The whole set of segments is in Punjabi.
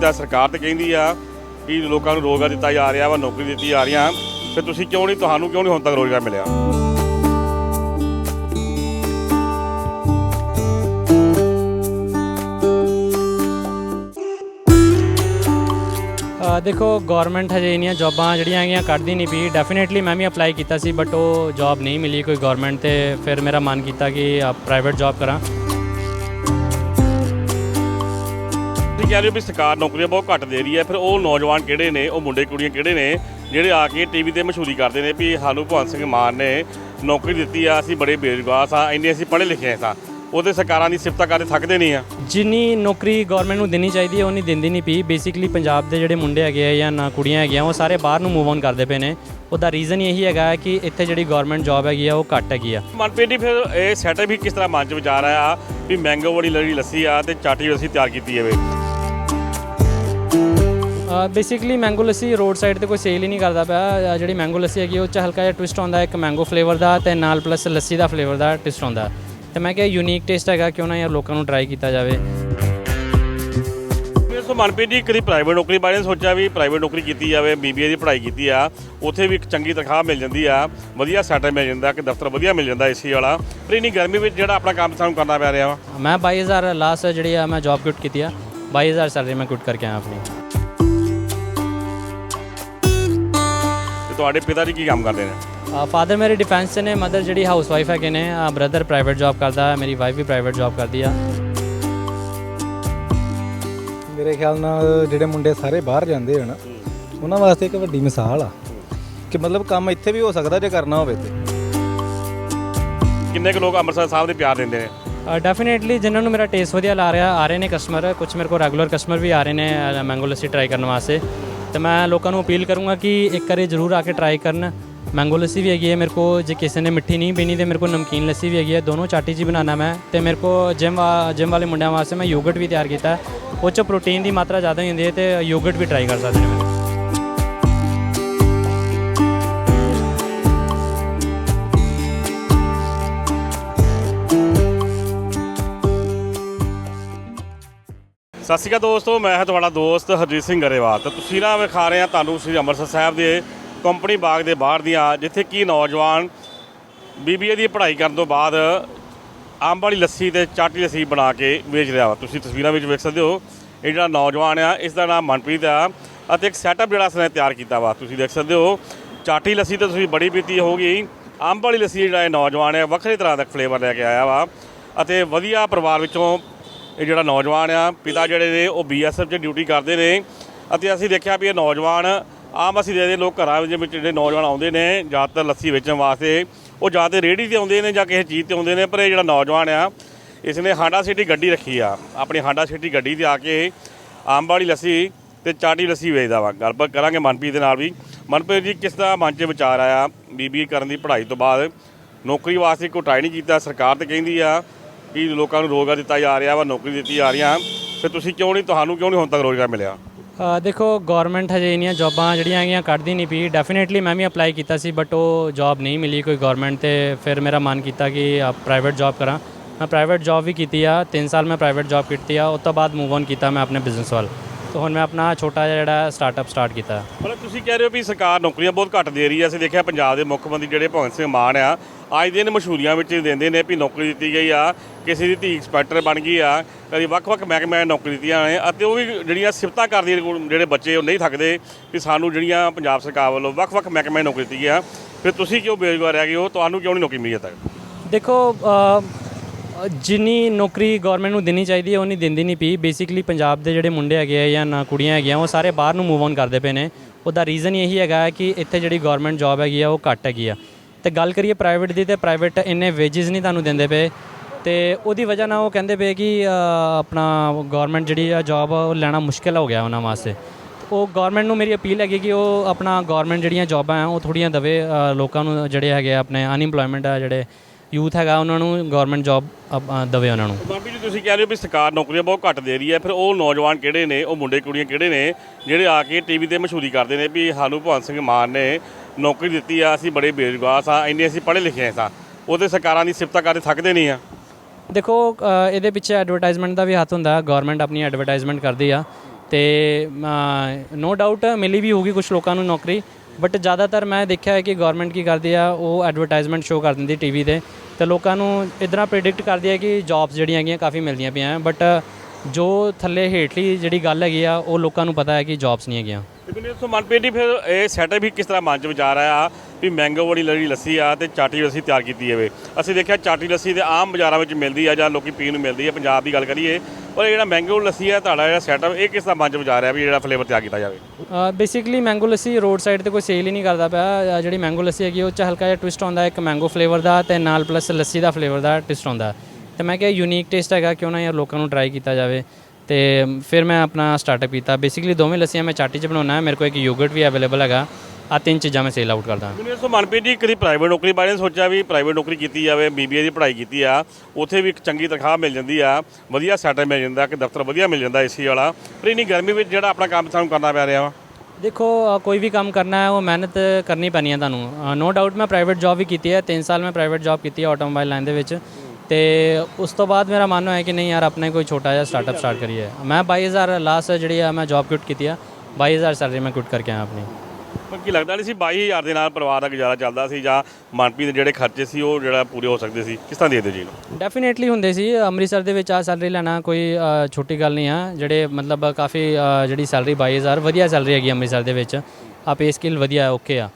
ਕੀਤਾ ਸਰਕਾਰ ਤੇ ਕਹਿੰਦੀ ਆ ਕਿ ਲੋਕਾਂ ਨੂੰ ਰੋਜ਼ਗਾਰ ਦਿੱਤਾ ਜਾ ਰਿਹਾ ਵਾ, ਨੌਕਰੀ ਦਿੱਤੀ ਜਾ ਰਹੀਆਂ। ਫਿਰ ਤੁਸੀਂ ਕਿਉਂ ਨਹੀਂ, ਤੁਹਾਨੂੰ ਕਿਉਂ ਨਹੀਂ ਹੁਣ ਤੱਕ ਰੋਜ਼ਗਾਰ ਮਿਲਿਆ? ਦੇਖੋ ਗਵਰਨਮੈਂਟ ਹਜੇ ਇੰਨੀਆਂ ਜੌਬਾਂ ਜਿਹੜੀਆਂ ਹੈਗੀਆਂ ਕੱਢਦੀ ਨਹੀਂ ਪਈ। ਡੈਫੀਨੇਟਲੀ ਮੈਂ ਵੀ ਅਪਲਾਈ ਕੀਤਾ ਸੀ ਬਟ ਉਹ ਜੌਬ ਨਹੀਂ ਮਿਲੀ ਕੋਈ ਗਵਰਨਮੈਂਟ ਤੇ। ਫਿਰ ਮੇਰਾ ਮਨ ਕੀਤਾ ਕਿ ਪ੍ਰਾਈਵੇਟ ਜੌਬ ਕਰਾਂ। ਕਹਿ ਰਹੇ ਹੋ ਵੀ ਸਰਕਾਰ ਨੌਕਰੀਆਂ ਬਹੁਤ ਘੱਟ ਦੇ ਰਹੀ ਹੈ ਫਿਰ ਉਹ ਨੌਜਵਾਨ ਕਿਹੜੇ ਨੇ ਉਹ ਮੁੰਡੇ ਕੁੜੀਆਂ ਕਿਹੜੇ ਨੇ ਜਿਹੜੇ ਆ ਕੇ ਟੀਵੀ ਤੇ ਮਸ਼ਹੂਰੀ ਕਰਦੇ ਨੇ ਵੀ ਸਾਨੂੰ ਭਗਵੰਤ ਸਿੰਘ ਮਾਨ ਨੇ ਨੌਕਰੀ ਦਿੱਤੀ ਆ ਅਸੀਂ ਬੜੇ ਬੇਰੁਜ਼ਗਾਰ ਸਾਂ ਇੰਨੇ ਅਸੀਂ ਪੜ੍ਹੇ ਲਿਖੇ ਸਾਂ ਉਹਦੇ ਸਰਕਾਰਾਂ ਦੀ ਸਿਫਤਾਂ ਕਰਦੇ ਥੱਕਦੇ ਨਹੀਂ ਆ। ਜਿੰਨੀ ਨੌਕਰੀ ਗਵਰਨਮੈਂਟ ਨੂੰ ਦੇਣੀ ਚਾਹੀਦੀ ਹੈ ਉਨੀ ਦਿੰਦੀ ਨਹੀਂ ਪਈ। ਬੇਸਿਕਲੀ ਪੰਜਾਬ ਦੇ ਜਿਹੜੇ ਮੁੰਡੇ ਹੈਗੇ ਆ ਜਾਂ ਨਾ ਕੁੜੀਆਂ ਹੈਗੀਆਂ ਉਹ ਸਾਰੇ ਬਾਹਰ ਨੂੰ ਮੂਵ ਔਨ ਕਰਦੇ ਪਏ ਨੇ। ਉਹਦਾ ਰੀਜ਼ਨ ਇਹੀ ਹੈਗਾ ਹੈ ਕਿ ਇੱਥੇ ਜਿਹੜੀ ਗਵਰਨਮੈਂਟ ਜੌਬ ਹੈਗੀ ਆ ਉਹ ਘੱਟ ਹੈਗੀ ਆ। ਮਨਪ੍ਰੀਤ ਜੀ ਫਿਰ ਇਹ ਸੈਟਅਪ ਵੀ ਕਿਸ ਤਰ੍ਹਾਂ ਮਨ ਚ ਵਿਚਾਰ ਆਇਆ ਵੀ ਮੈਂਗੋ ਵਾਲੀ ਲੜੀ ਲੱਸੀ ਆ ਤੇ ਚਾਟੀ ਅਸੀਂ ਤਿਆਰ ਕੀਤੀ ਜਾਵੇ? Basically mango lassi road side ਤੇ ਕੋਈ ਸੇਲ ਹੀ ਨਹੀਂ ਕਰਦਾ ਪਿਆ। ਜਿਹੜੀ ਮੈਂਗੋ ਲੱਸੀ ਹੈਗੀ ਉਹ ਚ ਹਲਕਾ ਜਿਹਾ ਟਵਿਸਟ ਆਉਂਦਾ ਇੱਕ ਮੈਂਗੋ ਫਲੇਵਰ ਦਾ ਤੇ ਨਾਲ ਪਲੱਸ ਲੱਸੀ ਦਾ ਫਲੇਵਰ ਦਾ ਟਵਿਸਟ ਆਉਂਦਾ। ਤੇ ਮੈਂ ਕਿਹਾ ਯੂਨੀਕ ਟੇਸਟ ਹੈਗਾ ਕਿਉਂ ਨਾ ਯਾਰ ਲੋਕਾਂ ਨੂੰ ਟਰਾਈ ਕੀਤਾ ਜਾਵੇ। ਤੋਂ ਮਨਪ੍ਰੀਤ ਜੀ ਕਦੀ ਪ੍ਰਾਈਵੇਟ ਨੌਕਰੀ ਬਾਰੇ ਸੋਚਿਆ ਵੀ ਪ੍ਰਾਈਵੇਟ ਨੌਕਰੀ ਕੀਤੀ ਜਾਵੇ ਬੀਬੀਏ ਦੀ ਪੜ੍ਹਾਈ ਕੀਤੀ ਆ। ਉੱਥੇ ਵੀ ਇੱਕ ਚੰਗੀ ਤਨਖਾਹ ਮਿਲ ਜਾਂਦੀ ਆ ਵਧੀਆ ਸੈਟਅਪ ਮਿਲ ਜਾਂਦਾ ਕਿ ਦਫ਼ਤਰ ਵਧੀਆ ਮਿਲ ਜਾਂਦਾ ਏਸੀ ਵਾਲਾ। ਪਰ ਇੰਨੀ ਗਰਮੀ ਵਿੱਚ ਜਿਹੜਾ ਆਪਣਾ ਕੰਮ ਸਾਨੂੰ ਕਰਨਾ ਪੈ ਰਿਹਾ ਵਾ। ਮੈਂ 22000 ਲਾਸਟ ਜਿਹੜੀ ਆ ਮੈਂ ਜੌਬ ਕੁਇਟ ਕੀਤੀ ਆ। 22000 ਸੈਲਰੀ ਮੈਂ ਕੁਇਟ ਕਰਕੇ ਆਇਆ ਆਪਣੀ। ਤੁਹਾਡੇ ਪਿਤਾ ਜੀ ਕੀ ਕੰਮ ਕਰਦੇ ਨੇ? ਫਾਦਰ ਮੇਰੇ ਡਿਫੈਂਸ 'ਚ ਨੇ ਮਦਰ ਜਿਹੜੀ ਹਾਊਸ ਵਾਈਫ ਹੈਗੇ ਨੇ ਬ੍ਰਦਰ ਪ੍ਰਾਈਵੇਟ ਜੌਬ ਕਰਦਾ ਹੈ ਮੇਰੀ ਵਾਈਫ ਵੀ ਪ੍ਰਾਈਵੇਟ ਜੌਬ ਕਰਦੀ ਆ। ਮੇਰੇ ਖਿਆਲ ਨਾਲ ਜਿਹੜੇ ਮੁੰਡੇ ਸਾਰੇ ਬਾਹਰ ਜਾਂਦੇ ਹਨ ਉਹਨਾਂ ਵਾਸਤੇ ਇੱਕ ਵੱਡੀ ਮਿਸਾਲ ਆ ਕਿ ਮਤਲਬ ਕੰਮ ਇੱਥੇ ਵੀ ਹੋ ਸਕਦਾ ਜੇ ਕਰਨਾ ਹੋਵੇ ਤੇ। ਕਿੰਨੇ ਕੁ ਲੋਕ ਅੰਮ੍ਰਿਤਸਰ ਸਾਹਿਬ ਦੇ ਪਿਆਰ ਦਿੰਦੇ ਨੇ? ਡੈਫੀਨੇਟਲੀ ਜਿਨ੍ਹਾਂ ਨੂੰ ਮੇਰਾ ਟੇਸਟ ਵਧੀਆ ਲਾ ਰਿਹਾ ਆ ਰਹੇ ਨੇ ਕਸਟਮਰ ਕੁਝ ਮੇਰੇ ਕੋਲ ਰੈਗੂਲਰ ਕਸਟਮਰ ਵੀ ਆ ਰਹੇ ਨੇ ਮੈਂਗੋ ਲੱਸੀ ਟਰਾਈ ਕਰਨ ਵਾਸਤੇ। ਤੇ ਮੈਂ ਲੋਕਾਂ ਨੂੰ ਅਪੀਲ ਕਰੂੰਗਾ ਕਿ ਇੱਕ ਵਾਰੀ ਜ਼ਰੂਰ ਆ ਕੇ ਟਰਾਈ ਕਰਨ। ਮੈਂਗੋ ਲੱਸੀ ਵੀ ਹੈਗੀ ਹੈ, ਮੇਰੇ ਕੋ ਜੇ ਕਿਸੇ ਨੇ ਮਿੱਠੀ ਨਹੀਂ ਪੀਣੀ ਤੇ ਮੇਰੇ ਕੋ ਨਮਕੀਨ ਲੱਸੀ ਵੀ ਹੈਗੀ ਹੈ, ਦੋਨੋਂ ਚਾਟੀ ਜੀ ਬਣਾਉਣਾ ਮੈਂ ਤੇ ਮੇਰੇ ਕੋ ਜਿਮ ਜਿਮ ਵਾਲੇ ਮੁੰਡਿਆਂ ਵਾਸਤੇ ਮੈਂ ਯੋਗਰਟ ਵੀ ਤਿਆਰ ਕੀਤਾ। ਉਹ ਚ ਪ੍ਰੋਟੀਨ ਦੀ ਮਾਤਰਾ ਜ਼ਿਆਦਾ ਹੁੰਦੀ ਹੈ ਤੇ ਯੋਗਰਟ ਵੀ ਟਰਾਈ ਕਰ ਸਕਦੇ ਨੇ ਸਤਿ ਸ਼੍ਰੀ ਅਕਾਲ ਦੋਸਤੋ, ਮੈਂ ਹਾਂ ਤੁਹਾਡਾ ਦੋਸਤ ਹਰਜੀਤ ਸਿੰਘ ਗਰੇਵਾਲ। ਤਾਂ ਤੁਸੀਂ ਨਾ ਵਿਖਾ ਰਹੇ ਆ ਤੁਹਾਨੂੰ ਸ੍ਰੀ ਅੰਮ੍ਰਿਤਸਰ ਸਾਹਿਬ ਦੇ ਕੰਪਨੀ ਬਾਗ ਦੇ ਬਾਹਰ ਦੀਆਂ, ਜਿੱਥੇ ਕੀ ਨੌਜਵਾਨ ਬੀਬੀਏ ਦੀ ਪੜ੍ਹਾਈ ਕਰਨ ਤੋਂ ਬਾਅਦ ਅੰਬ ਵਾਲੀ ਲੱਸੀ ਤੇ ਚਾਟੀ ਲੱਸੀ ਬਣਾ ਕੇ ਵੇਚ ਰਿਹਾ ਵਾ। ਤੁਸੀਂ ਤਸਵੀਰਾਂ ਵਿੱਚ ਵੇਖ ਸਕਦੇ ਹੋ, ਇਹ ਜਿਹੜਾ ਨੌਜਵਾਨ ਆ, ਇਸ ਦਾ ਨਾਮ ਮਨਪ੍ਰੀਤ ਆ ਅਤੇ ਇੱਕ ਸੈਟਅਪ ਜਿਹੜਾ ਇਸਨੇ ਤਿਆਰ ਕੀਤਾ ਵਾ। ਤੁਸੀਂ ਦੇਖ ਸਕਦੇ ਹੋ, ਚਾਟੀ ਲੱਸੀ ਤਾਂ ਤੁਸੀਂ ਬੜੀ ਪੀਤੀ ਹੋਗੀ ਅੰਬ ਵਾਲੀ ਲੱਸੀ ਜਿਹੜਾ ਇਹ ਨੌਜਵਾਨ ਹੈ, ਵੱਖਰੇ ਤਰ੍ਹਾਂ ਦਾ ਫਲੇਵਰ ਲੈ ਕੇ ਆਇਆ ਵਾ ਅਤੇ ਵਧੀਆ ਪਰਿਵਾਰ ਵਿੱਚੋਂ ਇਹ ਜਿਹੜਾ ਨੌਜਵਾਨ ਆ, ਪਿਤਾ ਜਿਹੜੇ ਨੇ, ਉਹ ਬੀਐਸਐਫ 'ਚ ਡਿਊਟੀ ਕਰਦੇ ਨੇ। ਅਤੇ ਅਸੀਂ ਦੇਖਿਆ ਵੀ ਇਹ ਨੌਜਵਾਨ ਆਮ ਅਸੀਂ ਦੇ ਲੋਕ ਘਰਾਂ ਦੇ ਵਿੱਚ ਜਿਹੜੇ ਨੌਜਵਾਨ ਆਉਂਦੇ ਨੇ, ਜ਼ਿਆਦਾਤਰ ਲੱਸੀ ਵੇਚਣ ਵਾਸਤੇ, ਉਹ ਜਾਂ ਤੇ ਰੇਹੜੀ ਤੇ ਆਉਂਦੇ ਨੇ ਜਾਂ ਕਿਸੇ ਚੀਜ਼ ਤੇ ਆਉਂਦੇ ਨੇ, ਪਰ ਇਹ ਜਿਹੜਾ ਨੌਜਵਾਨ ਆ, ਇਸ ਨੇ ਹਾਂਡਾ ਸਿਟੀ ਗੱਡੀ ਰੱਖੀ ਆ। ਆਪਣੀ ਹਾਂਡਾ ਸਿਟੀ ਗੱਡੀ ਤੇ ਆ ਕੇ ਆਮ ਵਾਲੀ ਲੱਸੀ ਤੇ ਚਾਟੀ ਲੱਸੀ ਵੇਚਦਾ ਵਾ। ਗੱਲਬਾਤ ਕਰਾਂਗੇ ਮਨਪ੍ਰੀਤ ਦੇ ਨਾਲ ਵੀ। ਮਨਪ੍ਰੀਤ ਜੀ, ਕਿਸ ਦਾ ਮਨ 'ਚ ਵਿਚਾਰ ਆਇਆ? ਬੀਬੀ ਕਰਨ ਦੀ ਪੜ੍ਹਾਈ ਤੋਂ ਬਾਅਦ ਨੌਕਰੀ ਵਾਸਤੇ ਕੋਈ ਟਰਾਈ ਨਹੀਂ ਕੀਤਾ, ਸਰਕਾਰ ਤੇ ਕਹਿੰਦੀ ਆ ਕਿ ਲੋਕਾਂ ਨੂੰ ਰੋਜ਼ਗਾਰ ਦਿੱਤਾ ਜਾ ਰਿਹਾ ਵਾ, ਨੌਕਰੀ ਦਿੱਤੀ ਜਾ ਰਹੀਆਂ। ਫਿਰ ਤੁਸੀਂ ਕਿਉਂ ਨਹੀਂ, ਤੁਹਾਨੂੰ ਕਿਉਂ ਨਹੀਂ ਹੁਣ ਤੱਕ ਰੋਜ਼ਗਾਰ ਮਿਲਿਆ? ਦੇਖੋ ਗਵਰਨਮੈਂਟ ਹਜੇ ਇੰਨੀਆਂ ਜੌਬਾਂ ਜਿਹੜੀਆਂ ਹੈਗੀਆਂ ਕੱਢਦੀ ਨਹੀਂ ਪਈ। ਡੈਫੀਨੇਟਲੀ ਮੈਂ ਵੀ ਅਪਲਾਈ ਕੀਤਾ ਸੀ ਬਟ ਉਹ ਜੌਬ ਨਹੀਂ ਮਿਲੀ ਕੋਈ ਗਵਰਨਮੈਂਟ ਤੇ। ਫਿਰ ਮੇਰਾ ਮਨ ਕੀਤਾ ਕਿ ਪ੍ਰਾਈਵੇਟ ਜੌਬ ਕਰਾਂ। ਮੈਂ ਪ੍ਰਾਈਵੇਟ ਜੌਬ ਵੀ ਕੀਤੀ ਆ 3 ਸਾਲ ਮੈਂ ਪ੍ਰਾਈਵੇਟ ਜੌਬ ਕੀਤੀ ਆ। ਉਸ ਤੋਂ ਬਾਅਦ ਮੂਵ ਔਨ ਕੀਤਾ ਮੈਂ ਆਪਣੇ ਬਿਜ਼ਨਸ ਵੱਲ। ਤਾਂ ਹੁਣ ਮੈਂ ਆਪਣਾ ਛੋਟਾ ਜਿਹਾ ਜਿਹੜਾ ਸਟਾਰਟਅਪ ਸਟਾਰਟ ਕੀਤਾ। ਮਤਲਬ ਤੁਸੀਂ ਕਹਿ ਰਹੇ ਹੋ ਵੀ ਸਰਕਾਰ ਨੌਕਰੀਆਂ ਬਹੁਤ ਘੱਟ ਦੇ ਰਹੀ ਹੈ। ਅਸੀਂ ਦੇਖਿਆ ਪੰਜਾਬ ਦੇ ਮੁੱਖ ਮੰਤਰੀ ਜਿਹੜੇ ਭਗਵੰਤ ਸਿੰਘ ਮਾਨ ਆ ਅੱਜ ਦੇ ਨੇ ਮਸ਼ਹੂਰੀਆਂ ਵਿੱਚ ਦਿੰਦੇ ਨੇ ਵੀ ਨੌਕਰੀ ਦਿੱਤੀ ਗਈ ਆ ਕਿਸੇ ਦੀ ਧੀ ਇੰਸਪੈਕਟਰ ਬਣ ਗਈ ਆ ਕਦੀ ਵੱਖ-ਵੱਖ ਮਹਿਕਮਿਆਂ ਨੌਕਰੀ ਦਿੱਤੀਆਂ ਨੇ ਅਤੇ ਉਹ ਵੀ ਜਿਹੜੀਆਂ ਸਿਫਤਾਂ ਕਰਦੀ ਜਿਹੜੇ ਬੱਚੇ ਉਹ ਨਹੀਂ ਥੱਕਦੇ ਵੀ ਸਾਨੂੰ ਜਿਹੜੀਆਂ ਪੰਜਾਬ ਸਰਕਾਰ ਵੱਲੋਂ ਵੱਖ-ਵੱਖ ਮਹਿਕਮਿਆਂ ਨੌਕਰੀ ਦਿੱਤੀ ਆ। ਫਿਰ ਤੁਸੀਂ ਕਿਉਂ ਬੇਰੁਜ਼ਗਾਰ ਰਹਿ ਗਏ ਹੋ? ਤੁਹਾਨੂੰ ਕਿਉਂ ਨਹੀਂ ਨੌਕਰੀ ਮਿਲੀ ਤੱਕ? ਦੇਖੋ ਜਿੰਨੀ ਨੌਕਰੀ ਗਵਰਨਮੈਂਟ ਨੂੰ ਦੇਣੀ ਚਾਹੀਦੀ ਹੈ ਉਨੀ ਦਿੰਦੀ ਨਹੀਂ ਪਈ। ਬੇਸਿਕਲੀ ਪੰਜਾਬ ਦੇ ਜਿਹੜੇ ਮੁੰਡੇ ਹੈਗੇ ਆ ਜਾਂ ਨਾ ਕੁੜੀਆਂ ਹੈਗੀਆਂ, ਉਹ ਸਾਰੇ ਬਾਹਰ ਨੂੰ ਮੂਵ ਔਨ ਕਰਦੇ ਪਏ ਨੇ। ਉਹਦਾ ਰੀਜ਼ਨ ਇਹੀ ਹੈਗਾ ਕਿ ਇੱਥੇ ਜਿਹੜੀ ਗਵਰਨਮੈਂਟ ਜੌਬ ਹੈਗੀ ਆ, ਉਹ ਘੱਟ ਹੈਗੀ ਆ। ਤੇ ਗੱਲ ਕਰੀਏ ਪ੍ਰਾਈਵੇਟ ਦੀ, ਤੇ ਪ੍ਰਾਈਵੇਟ ਇੰਨੇ ਵੇਜਸ ਨਹੀਂ ਤੁਹਾਨੂੰ ਦਿੰਦੇ ਪਏ। ਤੇ ਉਹਦੀ ਵਜ੍ਹਾ ਨਾਲ ਉਹ ਕਹਿੰਦੇ ਪਏ ਕਿ ਆਪਣਾ ਗਵਰਨਮੈਂਟ ਜਿਹੜੀ ਆ ਜੌਬ ਉਹ ਲੈਣਾ ਮੁਸ਼ਕਿਲ ਹੋ ਗਿਆ ਉਹਨਾਂ ਵਾਸਤੇ। ਉਹ ਗਵਰਨਮੈਂਟ ਨੂੰ ਮੇਰੀ ਅਪੀਲ ਹੈਗੀ ਕਿ ਉਹ ਆਪਣਾ ਗਵਰਨਮੈਂਟ ਜਿਹੜੀਆਂ ਜੌਬਾਂ ਆ, ਉਹ ਥੋੜੀਆਂ ਦਵੇ ਲੋਕਾਂ ਨੂੰ ਜਿਹੜੇ ਹੈਗੇ ਆ, ਆਪਣੇ ਅਨਇੰਪਲੋਇਮੈਂਟ ਆ ਜਿਹੜੇ ਯੂਥ ਹੈਗਾ ਉਹਨਾਂ ਨੂੰ ਗਵਰਨਮੈਂਟ ਜੌਬ ਦਵੇ ਉਹਨਾਂ ਨੂੰ। ਬਾਬੀ ਜੀ ਤੁਸੀਂ ਕਹਿ ਰਹੇ ਹੋ ਵੀ ਸਰਕਾਰ ਨੌਕਰੀਆਂ ਬਹੁਤ ਘੱਟ ਦੇ ਰਹੀ ਹੈ ਫਿਰ ਉਹ ਨੌਜਵਾਨ ਕਿਹੜੇ ਨੇ ਉਹ ਮੁੰਡੇ ਕੁੜੀਆਂ ਕਿਹੜੇ ਨੇ ਜਿਹੜੇ ਆ ਕੇ ਟੀਵੀ ਤੇ ਮਸ਼ਹੂਰੀ ਕਰਦੇ ਨੇ ਵੀ ਸਾਨੂੰ ਭਗਵੰਤ ਸਿੰਘ ਮਾਨ ਨੇ ਨੌਕਰੀ ਦਿੱਤੀ ਆ ਅਸੀਂ ਬੜੇ ਬੇਰੁਜ਼ਗਾਰ ਸਾਂ ਇੰਨੇ ਅਸੀਂ ਪੜ੍ਹੇ ਲਿਖੇ ਸਾਂ। ਉਹਦੇ ਸਰਕਾਰਾਂ ਦੀ ਸਿਫਤਾਂ ਕਰਦੇ ਥੱਕਦੇ ਨਹੀਂ ਆ। ਦੇਖੋ ਇਹਦੇ ਪਿੱਛੇ ਐਡਵਰਟਾਈਜ਼ਮੈਂਟ ਦਾ ਵੀ ਹੱਥ ਹੁੰਦਾ ਗਵਰਨਮੈਂਟ ਆਪਣੀ ਐਡਵਰਟਾਈਜ਼ਮੈਂਟ ਕਰਦੀ ਆ ਤੇ ਨੋ ਡਾਊਟ ਮਿਲੀ ਵੀ ਹੋਊਗੀ ਕੁਝ ਲੋਕਾਂ ਨੂੰ ਨੌਕਰੀ ਬਟ ਜ਼ਿਆਦਾਤਰ ਮੈਂ ਦੇਖਿਆ ਹੈ ਕਿ ਗਵਰਨਮੈਂਟ ਕੀ ਕਰਦੀ ਆ, ਉਹ ਐਡਵਰਟਾਈਜ਼ਮੈਂਟ ਸ਼ੋਅ ਕਰ ਦਿੰਦੀ ਟੀਵੀ ਤੇ। ਤੇ ਲੋਕਾਂ ਨੂੰ ਇਦਾਂ ਪ੍ਰੈਡਿਕਟ ਕਰਦੀ ਹੈ ਕਿ ਜੌਬਸ ਜਿਹੜੀਆਂ ਹੈਗੀਆਂ ਕਾਫੀ ਮਿਲਦੀਆਂ ਪਈਆਂ ਬਟ ਜੋ ਥੱਲੇ ਹੇਠਲੀ ਜਿਹੜੀ ਗੱਲ ਹੈਗੀ ਆ, ਉਹ ਲੋਕਾਂ ਨੂੰ ਪਤਾ ਹੈ ਕਿ ਜੌਬਸ ਨਹੀਂ ਹੈਗੀਆਂ। ਤੇ ਇਸ ਤੋਂ ਮਨਪ੍ਰੀਤ ਜੀ, ਫਿਰ ਇਹ ਸੈਟਅਪ ਵੀ ਕਿਸ ਤਰ੍ਹਾਂ ਮਨ ਚ ਵਿਚਾਰ ਆਇਆ ਵੀ ਮੈਂਗੋ ਵਾਲੀ ਜਿਹੜੀ ਲੱਸੀ ਆ ਤੇ ਚਾਟੀ ਲੱਸੀ ਤਿਆਰ ਕੀਤੀ ਜਾਵੇ। ਅਸੀਂ ਦੇਖਿਆ ਚਾਟੀ ਲੱਸੀ ਤੇ ਆਮ ਬਾਜ਼ਾਰਾਂ ਵਿੱਚ ਮਿਲਦੀ ਆ ਜਾਂ ਲੋਕੀ ਪੀਣ ਨੂੰ ਮਿਲਦੀ ਆ, ਪੰਜਾਬ ਦੀ ਗੱਲ ਕਰੀਏ। ਪਰ ਜਿਹੜਾ ਮੈਂਗੋ ਲੱਸੀ ਆ, ਤੁਹਾਡਾ ਜਿਹੜਾ ਸੈਟਅਪ ਇਹ ਕਿਸ ਦਾ ਮਨ ਚ ਵਿਚਾਰ ਆ ਵੀ ਜਿਹੜਾ ਫਲੇਵਰ ਤਿਆਰ ਕੀਤਾ ਜਾਵੇ? Basically mango lassi road side ਤੇ ਕੋਈ ਸੇਲ ਹੀ ਨਹੀਂ ਕਰਦਾ ਪਿਆ। ਜਿਹੜੀ ਮੈਂਗੋ ਲੱਸੀ ਹੈਗੀ, ਉਹ ਚ ਹਲਕਾ ਜਿਹਾ ਟਵਿਸਟ ਆਉਂਦਾ, ਇੱਕ ਮੈਂਗੋ ਫਲੇਵਰ ਦਾ ਤੇ ਨਾਲ ਪਲੱਸ ਲੱਸੀ ਦਾ ਫਲੇਵਰ ਦਾ ਟਵਿਸਟ ਆਉਂਦਾ। ਤੇ ਮੈਂ ਕਿਹਾ ਯੂਨੀਕ ਟੇਸਟ ਹੈਗਾ, ਕਿਉਂ ਨਾ ਯਾਰ ਲੋਕਾਂ ਨੂੰ ਟਰਾਈ ਕੀਤਾ ਜਾਵੇ। ਤੇ ਫਿਰ ਮੈਂ ਆਪਣਾ ਸਟਾਰਟਅਪ ਕੀਤਾ। ਬੇਸਿਕਲੀ ਦੋਵੇਂ ਲੱਸੀਆਂ ਮੈਂ ਚਾਟੀ ਚ ਬਣਾਉਣਾ ਹੈ ਮੇਰੇ ਕੋਲ ਇੱਕ ਯੋਗਰਟ ਵੀ ਅਵੇਲੇਬਲ ਹੈਗਾ। ਆ ਤਿੰਨ ਚੀਜ਼ਾਂ ਮੈਂ ਸੇਲ ਆਊਟ ਕਰਦਾ ਮੈਨੂੰ ਇਸ ਮਨਪ੍ਰੀਤ ਜੀ ਕਦੀ ਪ੍ਰਾਈਵੇਟ ਨੌਕਰੀ ਬਾਰੇ ਸੋਚਿਆ ਵੀ ਪ੍ਰਾਈਵੇਟ ਨੌਕਰੀ ਕੀਤੀ ਜਾਵੇ ਬੀਬੀਏ ਦੀ ਪੜ੍ਹਾਈ ਕੀਤੀ ਆ ਉੱਥੇ ਵੀ ਇੱਕ ਚੰਗੀ ਤਨਖਾਹ ਮਿਲ ਜਾਂਦੀ ਆ ਵਧੀਆ ਸੈਟਅਪ ਮਿਲ ਜਾਂਦਾ ਕਿ ਦਫ਼ਤਰ ਵਧੀਆ ਮਿਲ ਜਾਂਦਾ ਏਸੀ ਵਾਲਾ। ਪਰ ਇੰਨੀ ਗਰਮੀ ਵਿੱਚ ਜਿਹੜਾ ਆਪਣਾ ਕੰਮ ਸਾਨੂੰ ਕਰਨਾ ਪੈ ਰਿਹਾ ਵਾ। ਦੇਖੋ ਅ, ਕੋਈ ਵੀ ਕੰਮ ਕਰਨਾ ਹੈ ਉਹ ਮਿਹਨਤ ਕਰਨੀ ਪੈਣੀ ਹੈ ਤੁਹਾਨੂੰ। ਨੋ ਡਾਊਟ ਮੈਂ ਪ੍ਰਾਈਵੇਟ ਜੌਬ ਵੀ ਕੀਤੀ ਹੈ 3 ਸਾਲ ਮੈਂ ਪ੍ਰਾਈਵੇਟ ਜੌਬ ਕੀਤੀ ਹੈ ਆਟੋਮੋਬਾਈਲ ਲਾਈਨ ਦੇ ਵਿੱਚ। ਤੇ ਉਸ ਤੋਂ ਬਾਅਦ ਮੇਰਾ ਮਨ ਹੋਇਆ ਕਿ ਨਹੀਂ ਯਾਰ ਆਪਣੇ ਕੋਈ ਛੋਟਾ ਜਿਹਾ ਸਟਾਰਟਅਪ ਸਟਾਰਟ ਕਰੀਏ। ਮੈਂ 22000 ਲਾਸਟ ਜਿਹੜੀ ਆ ਮੈਂ ਜੌਬ ਕੁਇਟ ਕੀਤੀ ਆ 22000 ਸੈਲਰੀ ਮੈਂ ਕੁਇਟ ਕਰਕੇ ਆਇਆ ਆਪਣੀ। ਕੀ ਲੱਗਦਾ ਨਹੀਂ ਸੀ 22000 ਦੇ ਨਾਲ ਪਰਿਵਾਰ ਦਾ ਗੁਜ਼ਾਰਾ ਚੱਲਦਾ ਸੀ ਜਾਂ ਮਨਪ੍ਰੀਤ ਦੇ ਜਿਹੜੇ ਖਰਚੇ ਸੀ ਉਹ ਜਿਹੜਾ ਪੂਰੇ ਹੋ ਸਕਦੇ ਸੀ? ਕਿਸ ਤਰ੍ਹਾਂ ਦੇ ਜੀ? ਨੂੰ ਡੈਫੀਨੇਟਲੀ ਹੁੰਦੇ ਸੀ। ਅੰਮ੍ਰਿਤਸਰ ਦੇ ਵਿੱਚ ਆ ਸੈਲਰੀ ਲੈਣਾ ਕੋਈ ਅ, ਛੋਟੀ ਗੱਲ ਨਹੀਂ ਆ। ਜਿਹੜੇ ਮਤਲਬ ਕਾਫੀ ਅ, ਜਿਹੜੀ ਸੈਲਰੀ 22000 ਵਧੀਆ ਸੈਲਰੀ ਹੈਗੀ ਅੰਮ੍ਰਿਤਸਰ ਦੇ ਵਿੱਚ। ਆ ਪੇ ਸਕਿੱਲ ਵਧੀਆ ਹੈ ਓਕੇ ਆ।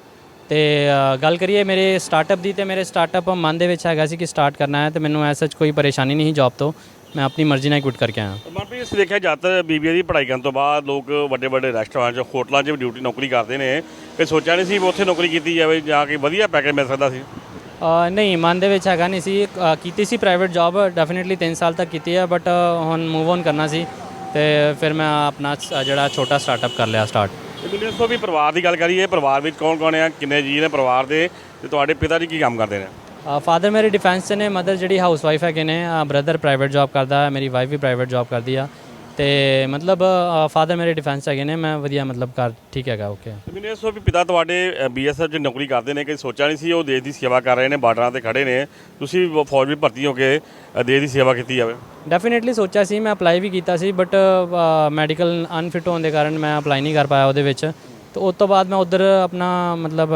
ਤੇ ਅ, ਗੱਲ ਕਰੀਏ ਮੇਰੇ ਸਟਾਰਟਅਪ ਦੀ ਤੇ ਮੇਰੇ ਸਟਾਰਟਅਪ ਮਨ ਦੇ ਵਿੱਚ ਹੈਗਾ ਸੀ ਕਿ ਸਟਾਰਟ ਕਰਨਾ ਹੈ ਤੇ ਮੈਨੂੰ ਐਸਾ ਕੋਈ ਪਰੇਸ਼ਾਨੀ ਨਹੀਂ ਸੀ ਜੌਬ ਤੋਂ। ਮੈਂ ਆਪਣੀ ਮਰਜ਼ੀ ਨਾਲ ਕੁਇਟ ਕਰਕੇ ਆਇਆ। ਮਨਪ੍ਰੀਤ ਅਸੀਂ ਦੇਖਿਆ ਜ਼ਿਆਦਾਤਰ ਬੀਬੀਏ ਦੀ ਪੜ੍ਹਾਈ ਕਰਨ ਤੋਂ ਬਾਅਦ ਲੋਕ ਵੱਡੇ ਵੱਡੇ ਰੈਸਟੋਰੈਂਟ 'ਚ ਹੋਟਲਾਂ 'ਚ ਵੀ ਡਿਊਟੀ ਨੌਕਰੀ ਕਰਦੇ ਨੇ। ਕਿ ਸੋਚਿਆ ਨਹੀਂ ਸੀ ਵੀ ਉੱਥੇ ਨੌਕਰੀ ਕੀਤੀ ਜਾਵੇ ਜਾਂ ਕਿ ਵਧੀਆ ਪੈਕੇਜ ਮਿਲ ਸਕਦਾ ਸੀ? ਅ, ਨਹੀਂ ਮਨ ਦੇ ਵਿੱਚ ਹੈਗਾ ਨਹੀਂ ਸੀ। ਅ, ਕੀਤੀ ਸੀ ਪ੍ਰਾਈਵੇਟ ਜੌਬ ਡੈਫੀਨੇਟਲੀ 3 ਸਾਲ ਤੱਕ ਕੀਤੀ ਹੈ ਬਟ ਹੁਣ ਮੂਵ ਔਨ ਕਰਨਾ ਸੀ। ਤੇ ਫਿਰ ਮੈਂ ਆਪਣਾ ਸ- ਜਿਹੜਾ ਛੋਟਾ ਸਟਾਰਟਅਪ ਕਰ ਲਿਆ ਸਟਾਰਟ ਤੇ ਮੈਨੂੰ ਇਸ ਤੋਂ ਵੀ ਪਰਿਵਾਰ ਦੀ ਗੱਲ ਕਰੀਏ ਪਰਿਵਾਰ ਵਿੱਚ ਕੌਣ ਕੌਣ ਆ ਕਿੰਨੇ ਜੀ ਨੇ ਪਰਿਵਾਰ ਦੇ ਤੇ ਤੁਹਾਡੇ ਪਿਤਾ ਜੀ ਕੀ ਕੰਮ ਕਰਦੇ ਨੇ? ਫਾਦਰ ਮੇਰੇ ਡਿਫੈਂਸ 'ਚ ਨੇ ਮਦਰ ਜਿਹੜੀ ਹਾਊਸ ਵਾਈਫ ਹੈਗੇ ਨੇ ਬ੍ਰਦਰ ਪ੍ਰਾਈਵੇਟ ਜੌਬ ਕਰਦਾ ਹੈ ਮੇਰੀ ਵਾਈਫ ਵੀ ਪ੍ਰਾਈਵੇਟ ਜੌਬ ਕਰਦੀ ਆ। ਤੇ ਮਤਲਬ ਫਾਦਰ ਮੇਰੇ ਡਿਫੈਂਸ ਹੈਗੇ ਨੇ ਮੈਂ ਵਧੀਆ ਮਤਲਬ ਕਰ ਠੀਕ ਹੈਗਾ ਓਕੇ ਮੈਨੂੰ ਇਸ ਤੋਂ ਵੀ ਪਿਤਾ ਤੁਹਾਡੇ ਬੀਐਸਐਫ 'ਚ ਨੌਕਰੀ ਕਰਦੇ ਨੇ ਕਿ ਸੋਚਿਆ ਨਹੀਂ ਸੀ ਉਹ ਦੇਸ਼ ਦੀ ਸੇਵਾ ਕਰ ਰਹੇ ਨੇ ਬਾਰਡਰਾਂ ਤੇ ਖੜੇ ਨੇ? ਤੁਸੀਂ ਵੀ ਫੌਜ ਵਿੱਚ ਭਰਤੀ ਹੋ ਕੇ ਦੇਸ਼ ਦੀ ਸੇਵਾ ਕੀਤੀ ਜਾਵੇ। ਡੈਫੀਨੇਟਲੀ ਸੋਚਿਆ ਸੀ ਮੈਂ ਅਪਲਾਈ ਵੀ ਕੀਤਾ ਸੀ ਬਟ ਮੈਡੀਕਲ ਅਨਫਿਟ ਹੋਣ ਦੇ ਕਾਰਨ ਮੈਂ ਅਪਲਾਈ ਨਹੀਂ ਕਰ ਪਾਇਆ ਉਹਦੇ ਵਿੱਚ। ਤੇ ਉਸ ਤੋਂ ਬਾਅਦ ਮੈਂ ਉਧਰ ਆਪਣਾ ਮਤਲਬ